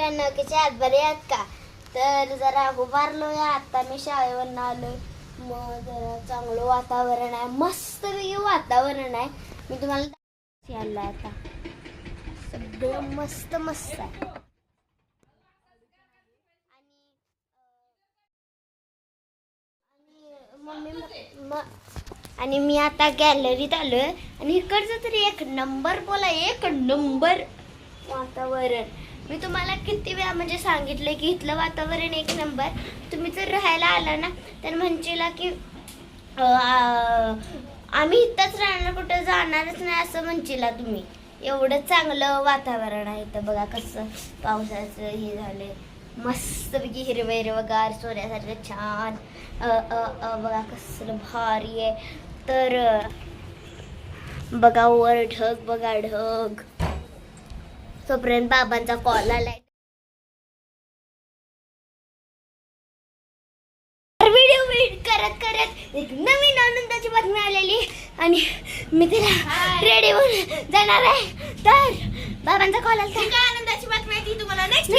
मित्रांनो कसे आहात बरे आहेत का? तर जरा उभारलो या आता मी शाळेवरनं आलो मग जरा चांगलं वातावरण आहे मस्त वातावरण आहे. मी तुम्हाला यायला आता. सगळं मस्त मस्त आहे. आणि मम्मी आणि मी आता गॅलरीत आलोय. आणि इकडचं तरी एक नंबर बोला एक नंबर वातावरण. मी तुम्हाला किती वेळा म्हणजे सांगितलं की इथलं वातावरण एक नंबर. तुम्ही जर राहायला आला ना तर म्हणशीला की आम्ही इथंच राहणार कुठं जाणारच नाही असं म्हणशीला तुम्ही. एवढं चांगलं वातावरण आहे इथं. बघा कसं पावसाचं हे झालं मस्तपैकी हिरवे हिरवगार सोन्यासारखं छान. अ, अ, बघा कसलं भारी आहे. तर बघा वर ढग बघा ढग. तोपर्यंत बाबांचा कॉल आलाय. व्हिडिओ करत करत एक नवीन आनंदाची बातमी आलेली. आणि मी तिला रेडी होऊन जाणार आहे. तर बाबांचा कॉल आला आनंदाची बातमी आहे ती तुम्हाला नेक्स्ट